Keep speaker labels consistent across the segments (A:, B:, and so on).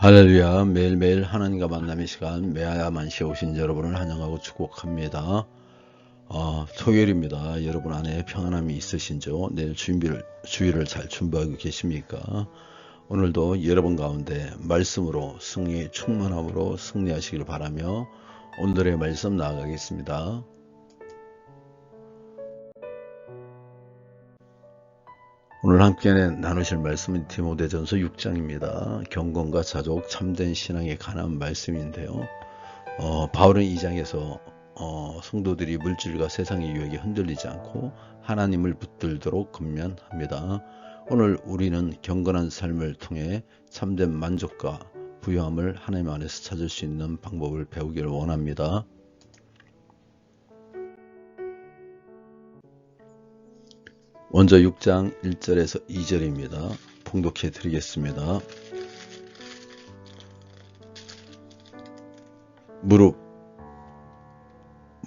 A: 할렐루야 매일매일 하나님과 만남의 시간 메아야만시에 오신 여러분을 환영하고 축복합니다. 어, 토요일입니다. 여러분 안에 평안함이 있으신죠? 내일 준비를, 주일을 잘 준비하고 계십니까? 오늘도 여러분 가운데 말씀으로 승리 충만함으로 승리하시길 바라며 오늘의 말씀 나아가겠습니다. 오늘 함께 나누실 말씀은 디모데전서 6장입니다. 경건과 자족, 참된 신앙에 관한 말씀인데요. 어, 바울은 이 장에서 어, 성도들이 물질과 세상의 유혹에 흔들리지 않고 하나님을 붙들도록 건면합니다. 오늘 우리는 경건한 삶을 통해 참된 만족과 부유함을 하나님 안에서 찾을 수 있는 방법을 배우기를 원합니다. 먼저 6장 1절에서 2절입니다. 봉독해 드리겠습니다. 무릎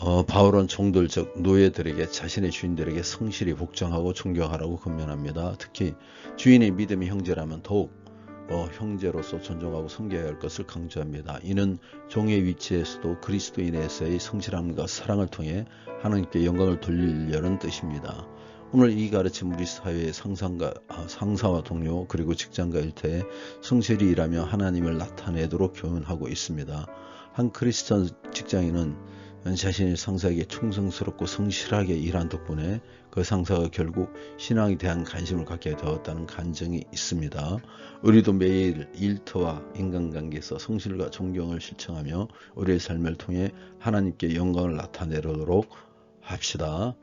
A: 어, 바울은 종들 즉 노예들에게 자신의 주인들에게 성실히 복종하고 존경하라고 권면합니다. 특히 주인의 믿음의 형제라면 더욱 어, 형제로서 존중하고 섬겨야 할 것을 강조합니다. 이는 종의 위치에서도 그리스도인에서의 성실함과 사랑을 통해 하나님께 영광을 돌리려는 뜻입니다. 오늘 이 가르침 우리 사회의 상상과, 아, 상사와 동료 그리고 직장과 일터에 성실히 일하며 하나님을 나타내도록 교훈하고 있습니다. 한 크리스천 직장인은 자신의 상사에게 충성스럽고 성실하게 일한 덕분에 그 상사가 결국 신앙에 대한 관심을 갖게 되었다는 간증이 있습니다. 우리도 매일 일터와 인간관계에서 성실과 존경을 실천하며 우리의 삶을 통해 하나님께 영광을 나타내도록 합시다.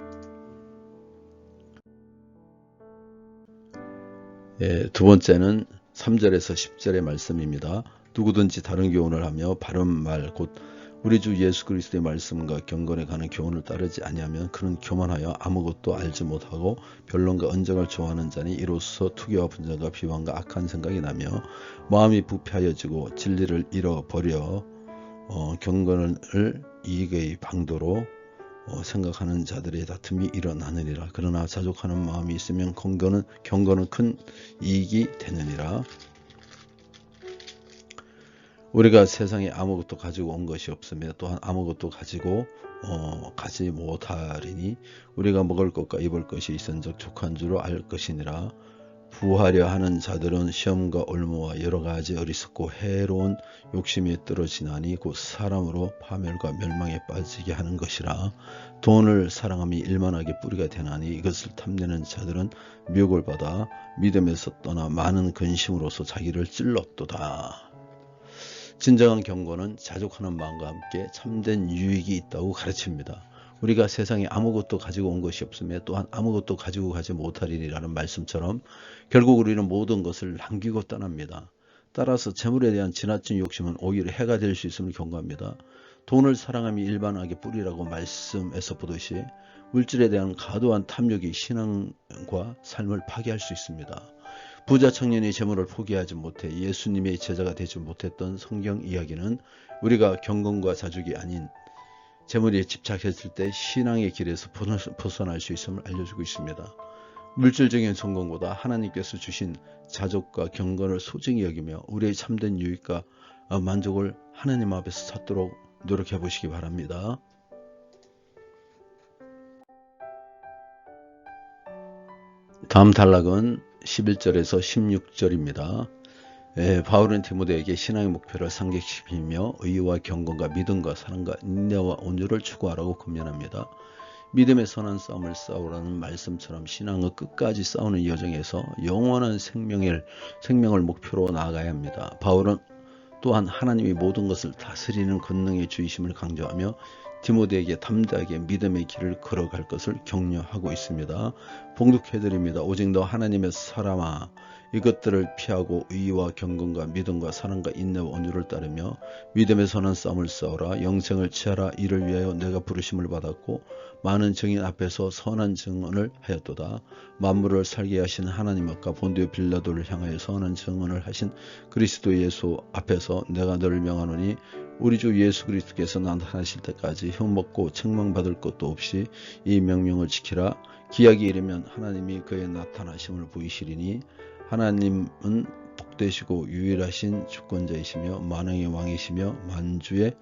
A: 예, 두 번째는 3절에서 10절의 말씀입니다. 누구든지 다른 교훈을 하며 바른 말 곧 우리 주 예수 그리스도의 말씀과 경건에 관한 교훈을 따르지 아니하면 그는 교만하여 아무것도 알지 못하고 변론과 언쟁을 좋아하는 자니 이로써 투기와 분쟁과 비방과 악한 생각이 나며 마음이 부패하여지고 진리를 잃어버려 어, 경건을 이익의 방도로 어, 생각하는 자들의 다툼이 일어나느니라. 그러나 자족하는 마음이 있으면 경건은 경건은 큰 이익이 되느니라. 우리가 세상에 아무것도 가지고 온 것이 없으며 또한 아무것도 가지고 어, 가지 못하리니 우리가 먹을 것과 입을 것이 있은즉 족한 줄로 알 것이니라. 부하려 하는 자들은 시험과 올무와 여러 가지 어리석고 해로운 욕심에 떨어지나니 곧 사람으로 파멸과 멸망에 빠지게 하는 것이라. 돈을 사랑함이 일만하게 뿌리가 되나니 이것을 탐내는 자들은 미혹을 받아 믿음에서 떠나 많은 근심으로서 자기를 찔렀도다. 진정한 경고는 자족하는 마음과 함께 참된 유익이 있다고 가르칩니다. 우리가 세상에 아무것도 가지고 온 것이 없으며 또한 아무것도 가지고 가지 못하리라는 말씀처럼 결국 우리는 모든 것을 남기고 떠납니다. 따라서 재물에 대한 지나친 욕심은 오히려 해가 될 수 있음을 경고합니다. 돈을 사랑함이 일반하게 뿌리라고 말씀에서 보듯이 물질에 대한 과도한 탐욕이 신앙과 삶을 파괴할 수 있습니다. 부자 청년이 재물을 포기하지 못해 예수님의 제자가 되지 못했던 성경 이야기는 우리가 경건과 자족이 아닌 재물에 집착했을 때 신앙의 길에서 벗어날 수 있음을 알려주고 있습니다. 물질적인 성공보다 하나님께서 주신 자족과 경건을 소중히 여기며 우리의 참된 유익과 만족을 하나님 앞에서 찾도록 노력해 보시기 바랍니다. 다음 단락은 11절에서 16절입니다. 예, 바울은 디모데에게 신앙의 목표를 상기시키며 의와 경건과 믿음과 사랑과 인내와 온유를 추구하라고 권면합니다. 믿음의 선한 싸움을 싸우라는 말씀처럼 신앙의 끝까지 싸우는 여정에서 영원한 생명을, 생명을 목표로 나아가야 합니다. 바울은 또한 하나님이 모든 것을 다스리는 권능의 주의심을 강조하며 디모데에게 담대하게 믿음의 길을 걸어갈 것을 격려하고 있습니다. 봉독해드립니다. 오직 너 하나님의 사람아 이것들을 피하고 의와 경건과 믿음과 사랑과 인내와 온유를 따르며 믿음의 선한 싸움을 싸우라 영생을 취하라 이를 위하여 내가 부르심을 받았고 많은 증인 앞에서 선한 증언을 하였도다. 만물을 살게 하신 하나님 앞과 본디오 빌라도를 향하여 선한 증언을 하신 그리스도 예수 앞에서 내가 너를 명하노니 우리 주 예수 그리스도께서 나타나실 때까지 흉먹고 책망받을 것도 없이 이 명령을 지키라. 기약이 이르면 하나님이 그의 나타나심을 보이시리니 하나님은 복되시고 유일하신 주권자이시며 만왕의 왕이시며 만주의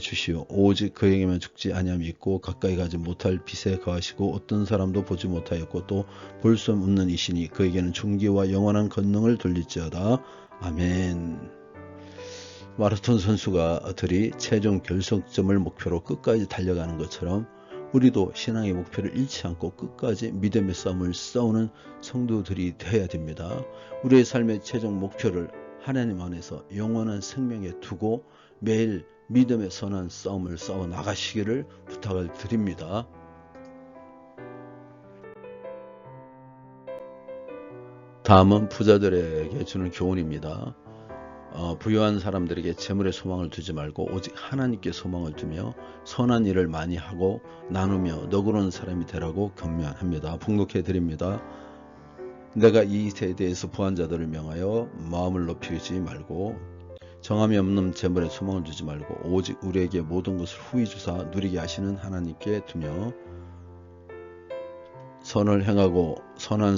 A: 주시오. 오직 그에게만 죽지 아니함이 있고 가까이 가지 못할 빛에 거하시고 어떤 사람도 보지 못하였고 또 볼 수 없는 이시니 그에게는 존귀와 영원한 권능을 돌릴지어다. 아멘. 마라톤 선수가 들이 최종 결승점을 목표로 끝까지 달려가는 것처럼 우리도 신앙의 목표를 잃지 않고 끝까지 믿음의 싸움을 싸우는 성도들이 되어야 됩니다. 우리의 삶의 최종 목표를 하나님 안에서 영원한 생명에 두고 매일 믿음의 선한 싸움을 싸워 나가시기를 부탁을 드립니다. 다음은 부자들에게 주는 교훈입니다. 어, 부유한 사람들에게 재물의 소망을 두지 말고 오직 하나님께 소망을 두며 선한 일을 많이 하고 나누며 너그러운 사람이 되라고 격려합니다. 북독해 드립니다. 내가 이 세대에서 부한 자들을 명하여 마음을 높이지 말고 정함이 없는 재물에 소망을 두지 말고 오직 우리에게 모든 것을 후히 주사 누리게 하시는 하나님께 두며 선을 행하고 선한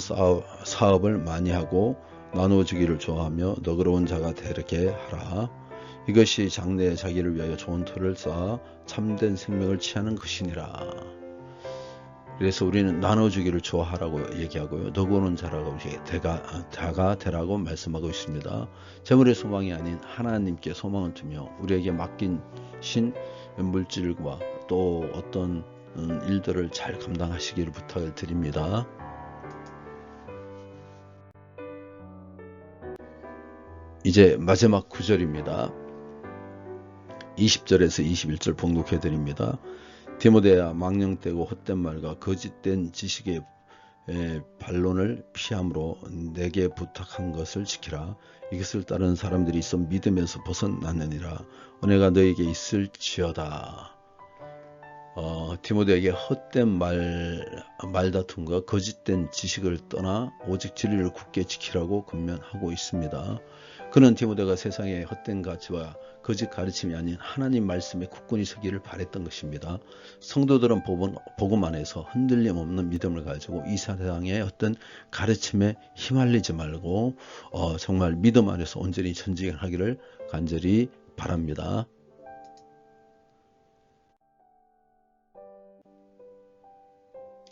A: 사업을 많이 하고 나누어주기를 좋아하며 너그러운 자가 되게 하라. 이것이 장래에 자기를 위하여 좋은 터를 쌓아 참된 생명을 취하는 것이니라. 그래서 우리는 나눠주기를 좋아하라고 얘기하고요. 너그러운 자라고 대가, 자가 되라고 말씀하고 있습니다. 재물의 소망이 아닌 하나님께 소망을 두며 우리에게 맡긴 신 물질과 또 어떤 음, 일들을 잘 감당하시기를 부탁을 드립니다. 이제 마지막 구절입니다. 20절에서 21절 봉독해 드립니다. 디모데야 망령되고 헛된 말과 거짓된 지식의 반론을 피함으로 내게 부탁한 것을 지키라. 이것을 따르는 사람들이 있어 믿음에서 벗어났느니라. 은혜가 너에게 있을지어다. 어, 디모데에게 헛된 말, 말다툼과 거짓된 지식을 떠나 오직 진리를 굳게 지키라고 권면하고 있습니다. 그는 디모데가 세상의 헛된 가치와 거짓 가르침이 아닌 하나님 말씀에 굳건히 서기를 바랬던 것입니다. 성도들은 복음 안에서 흔들림 없는 믿음을 가지고 이 세상의 어떤 가르침에 휘말리지 말고 어, 정말 믿음 안에서 온전히 전쟁하기를 간절히 바랍니다.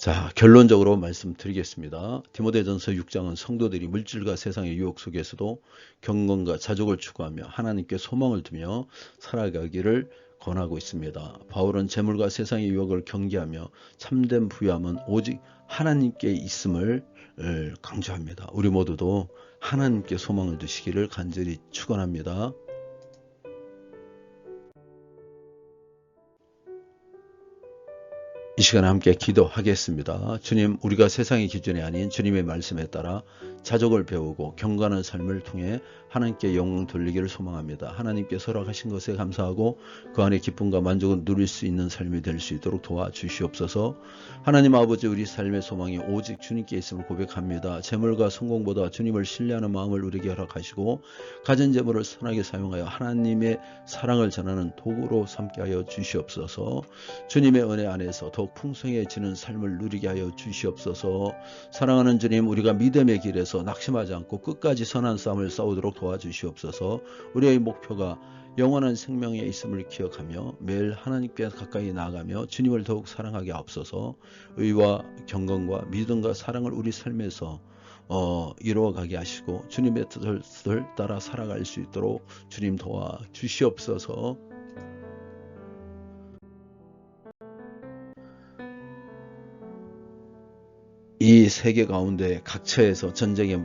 A: 자, 결론적으로 말씀드리겠습니다. 디모데전서 6장은 성도들이 물질과 세상의 유혹 속에서도 경건과 자족을 추구하며 하나님께 소망을 두며 살아가기를 권하고 있습니다. 바울은 재물과 세상의 유혹을 경계하며 참된 부유함은 오직 하나님께 있음을 강조합니다. 우리 모두도 하나님께 소망을 두시기를 간절히 축원합니다. 시간 함께 기도하겠습니다. 주님, 우리가 세상의 기준이 아닌 주님의 말씀에 따라 자족을 배우고 경건한 삶을 통해 하나님께 영광 돌리기를 소망합니다. 하나님께 설악하신 것에 감사하고 그 안에 기쁨과 만족을 누릴 수 있는 삶이 될 수 있도록 도와주시옵소서. 하나님 아버지 우리 삶의 소망이 오직 주님께 있음을 고백합니다. 재물과 성공보다 주님을 신뢰하는 마음을 우리에게 허락하시고 가진 재물을 선하게 사용하여 하나님의 사랑을 전하는 도구로 삼게 하여 주시옵소서. 주님의 은혜 안에서 더욱 풍성해지는 삶을 누리게 하여 주시옵소서. 사랑하는 주님 우리가 믿음의 길에서 낙심하지 않고 끝까지 선한 싸움을 싸우도록 도와주시옵소서. 우리의 목표가 영원한 생명에 있음을 기억하며 매일 하나님께 가까이 나아가며 주님을 더욱 사랑하게 앞서서 의와 경건과 믿음과 사랑을 우리 삶에서 어, 이루어가게 하시고 주님의 뜻을 따라 살아갈 수 있도록 주님 도와 주시옵소서. 이 세계 가운데 각처에서 전쟁이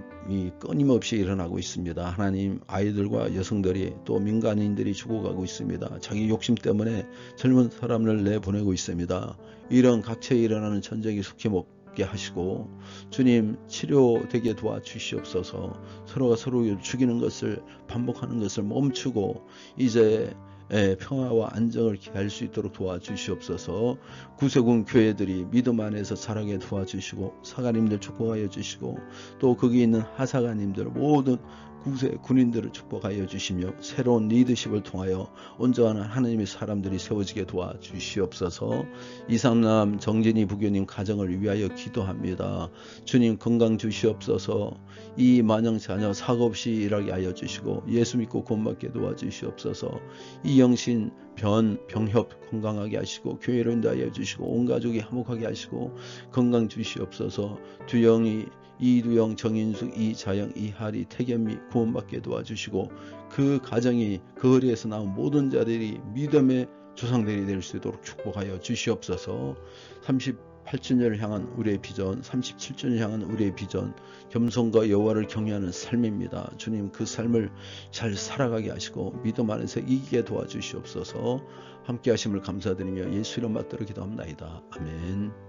A: 끊임없이 일어나고 있습니다. 하나님 아이들과 여성들이 또 민간인들이 죽어가고 있습니다. 자기 욕심 때문에 젊은 사람을 내보내고 있습니다. 이런 각처에 일어나는 전쟁이 속히 못 얻게 하시고 주님 치료되게 도와주시옵소서 서로가 서로 죽이는 것을 반복하는 것을 멈추고 이제 예, 평화와 안정을 기할 수 있도록 도와주시옵소서. 구세군 교회들이 믿음 안에서 자라게 도와주시고 사관님들 축복하여 주시고 또 거기 있는 하사관님들 모든 구세 군인들을 축복하여 주시며 새로운 리더십을 통하여 온전한 하나님의 사람들이 세워지게 도와 주시옵소서. 이상남 정진희 부교님 가정을 위하여 기도합니다. 주님 건강 주시옵소서. 이 만영 자녀 사고 없이 일하게 하여 주시고 예수 믿고 구원받게 도와 주시옵소서. 이 영신 변 병협 건강하게 하시고 교회로 인도하여 주시고 온 가족이 화목하게 하시고 건강 주시옵소서. 두 영이 이두영, 정인숙, 이자영, 이하리, 태견미 구원받게 도와주시고 그 가정이 그 거리에서 나온 모든 자들이 믿음의 조상들이 될 수 있도록 축복하여 주시옵소서 38주년을 향한 우리의 비전 37주년을 향한 우리의 비전 겸손과 여호와를 경외하는 삶입니다. 주님 그 삶을 잘 살아가게 하시고 믿음 안에서 이기게 도와주시옵소서 함께 하심을 감사드리며 예수 이름 받들어 기도합나이다. 아멘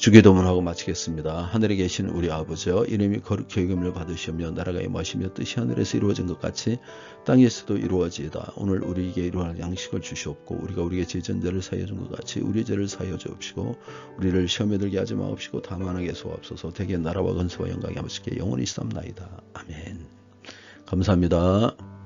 A: 주기도문 하고 마치겠습니다. 하늘에 계신 우리 아버지여 이름이 거룩히 여김을 받으시며 나라가 임하시며 뜻이 하늘에서 이루어진 것 같이 땅에서도 이루어지이다. 오늘 우리에게 이러한 양식을 주시옵고 우리가 우리에게 제 전제를 사여 준 것 같이 우리 죄를 사여 주옵시고 우리를 시험에 들게 하지 마옵시고 다만하게 소옵소서 대개 나라와 건수와 영광이 아버지께 영원히 삼나이다. 아멘. 감사합니다.